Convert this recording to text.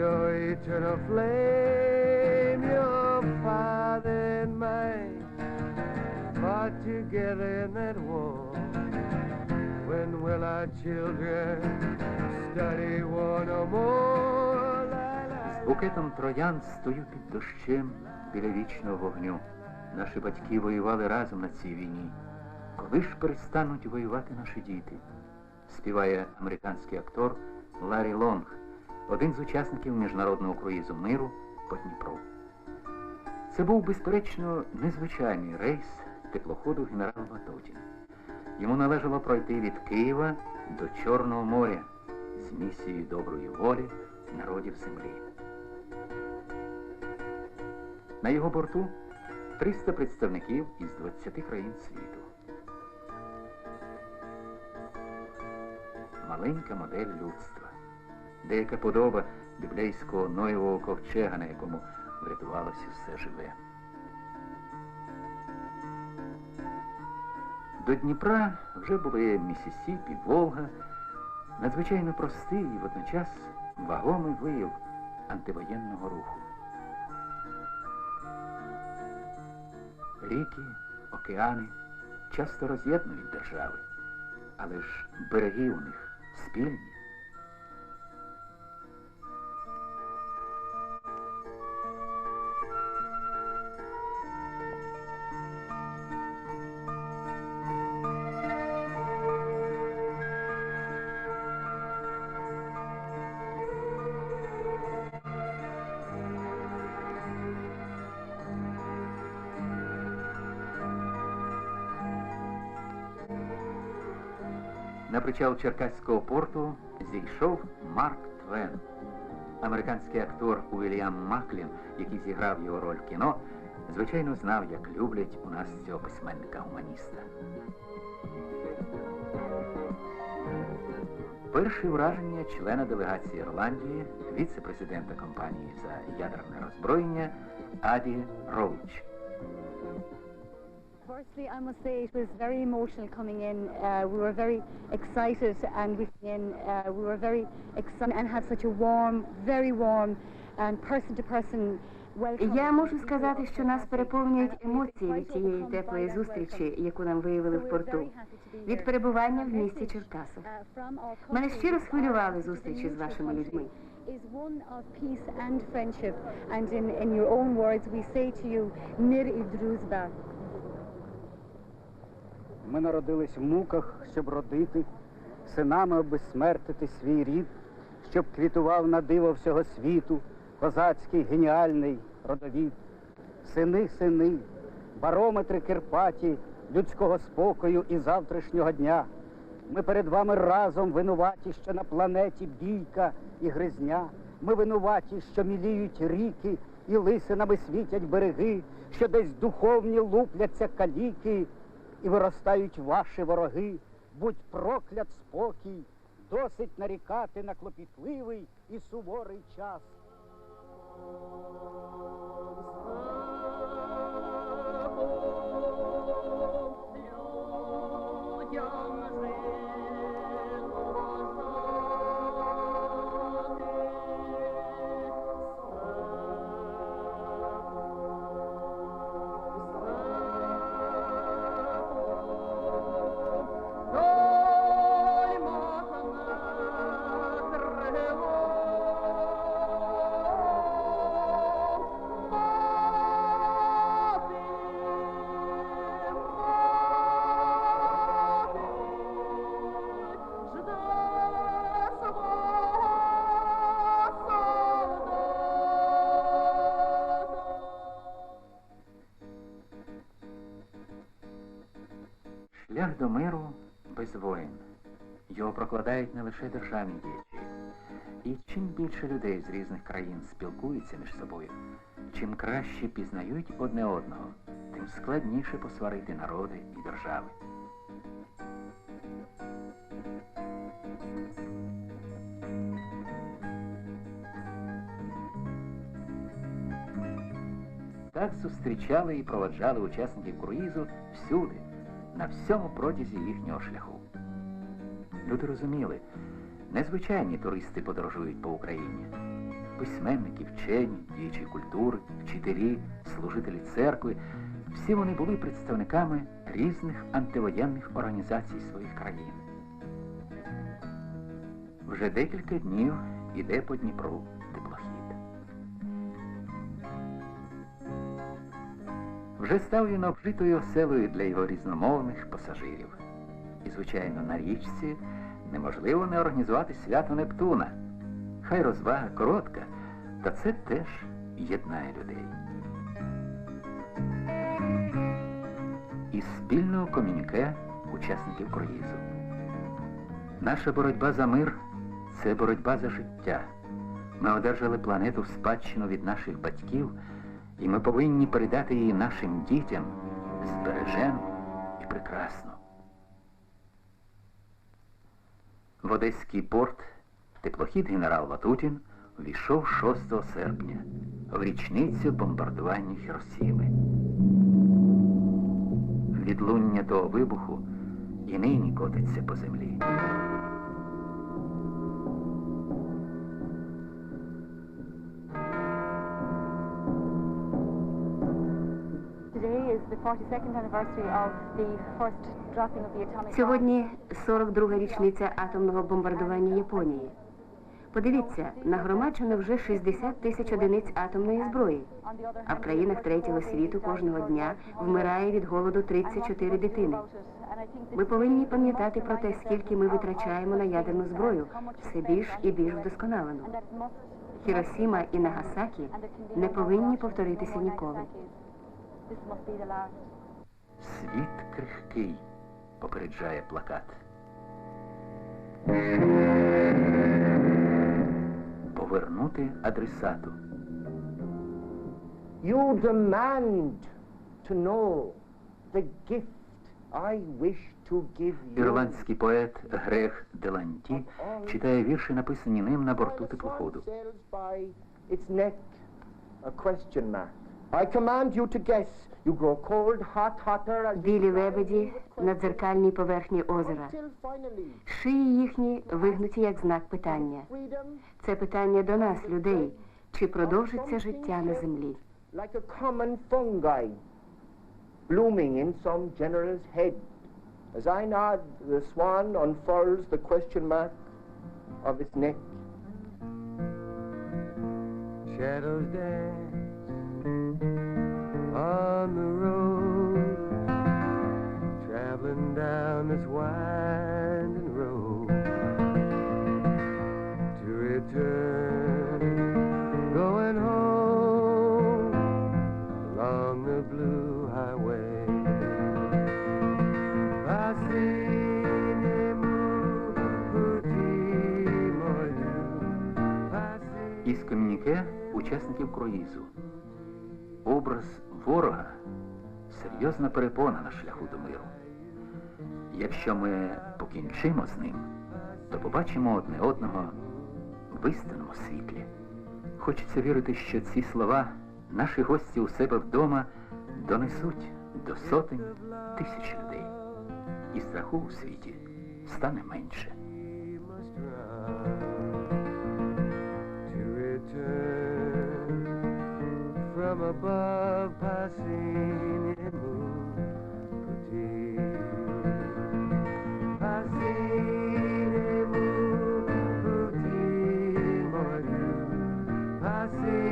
Your eternal flame, your father and mine fought together in that war. When will our children study war no more? З букетом троян стою під дощем біля вічного вогню. Наші батьки воювали разом на цій війні. Коли ж перестануть воювати наші діти? Співає американський актор Ларі Лонг, один з учасників міжнародного круїзу миру по Дніпру. Це був, безперечно, незвичайний рейс теплоходу генерал Ватутін. Йому належало пройти від Києва до Чорного моря з місією доброї волі народів землі. На його борту 300 представників із 20 країн світу. Маленька модель людства. Деяка подоба біблейського Ноєвого ковчега, на якому врятувалося все живе. До Дніпра вже були Місісіпі, Волга, надзвичайно простий і водночас вагомий вияв антивоєнного руху. Ріки, океани часто роз'єднують держави, але ж береги у них спільні. На причал Черкаського порту зійшов Марк Твен. Американський актор Уільям Маклін, який зіграв його роль в кіно, звичайно знав, як люблять у нас цього письменника-гуманіста. Перші враження члена делегації Ірландії, віце-президента компанії за ядерне роззброєння Аді Роуч. Firstly, I must say it was very emotional coming in. Uh, we were very excited and we in. Uh, we were very excited and had such a warm, very warm and person-to-person welcome. Я можу сказати, що нас переповнюють емоції від цієї теплої зустрічі, яку нам виявили в порту, від перебування в місті Черкасах. Мене щиро схвилювали зустрічі з вашими людьми. is one of peace and friendship and in, in your own words we say to you Nir Idruzba. Ми народились в муках, щоб родити, синами обезсмертити свій рід, щоб квітував на диво всього світу, козацький геніальний родовід. Сини, сини, барометри Кирпаті, людського спокою і завтрашнього дня. Ми перед вами разом винуваті, що на планеті бійка і гризня. Ми винуваті, що міліють ріки і лисинами світять береги, що десь духовні лупляться каліки і виростають ваші вороги. Будь проклят спокій, досить нарікати на клопітливий і суворий час. Шлях до миру без воїн. Його прокладають не лише державні діячі. І чим більше людей з різних країн спілкуються між собою, чим краще пізнають одне одного, тим складніше посварити народи і держави. Так зустрічали і проводжали учасників круїзу всюди, на всьому протязі їхнього шляху. Люди розуміли, незвичайні туристи подорожують по Україні. Письменники, вчені, діячі культури, вчителі, служителі церкви всі вони були представниками різних антивоєнних організацій своїх країн. Вже декілька днів іде по Дніпру Вже став він обжитою оселою для його різномовних пасажирів. І, звичайно, на річці неможливо не організувати свято Нептуна. Хай розвага коротка, та це теж єднає людей. І спільного комюніке учасників круїзу. Наша боротьба за мир це боротьба за життя. Ми одержали планету в спадщину від наших батьків, і ми повинні передати її нашим дітям збережено і прекрасно. В Одеський порт теплохід генерал Ватутін увійшов 6 серпня в річницю бомбардування Хіросіми. Відлуння того вибуху і нині котиться по землі. Сьогодні 42-га річниця атомного бомбардування Японії. Подивіться, нагромаджено вже 60 тисяч одиниць атомної зброї. А в країнах третього світу кожного дня вмирає від голоду 34 дитини. Ми повинні пам'ятати про те, скільки ми витрачаємо на ядерну зброю, все більш і більш вдосконалену. Хіросіма і Нагасакі не повинні повторитися ніколи. Світ крихкий, попереджає плакат. Повернути адресату. You demand to know the gift I wish to give you. Ірландський поет Грег Деланті читає вірші, написані ним на борту теплоходу. sails its neck, a question mark. I command you to guess. You grow cold, hot, hotter, you Білі лебеді на дзеркальній поверхні озера. Шиї їхні вигнуті як знак питання. Це питання до нас, людей. Чи продовжиться життя на землі? like a common fungi, blooming in some general's head. As I nod, the swan unfurls the question mark of its neck. Shadows dance on the road, traveling down this winding road to return, going home along the blue highway. Passez-nous, petit moyeu. Passez- Із комюніке учасників круїзу. Образ ворога серйозна перепона на шляху до миру. Якщо ми покінчимо з ним, то побачимо одне одного в істинному світлі. Хочеться вірити, що ці слова наші гості у себе вдома донесуть до сотень тисяч людей. І страху у світі стане менше. from above passing in see.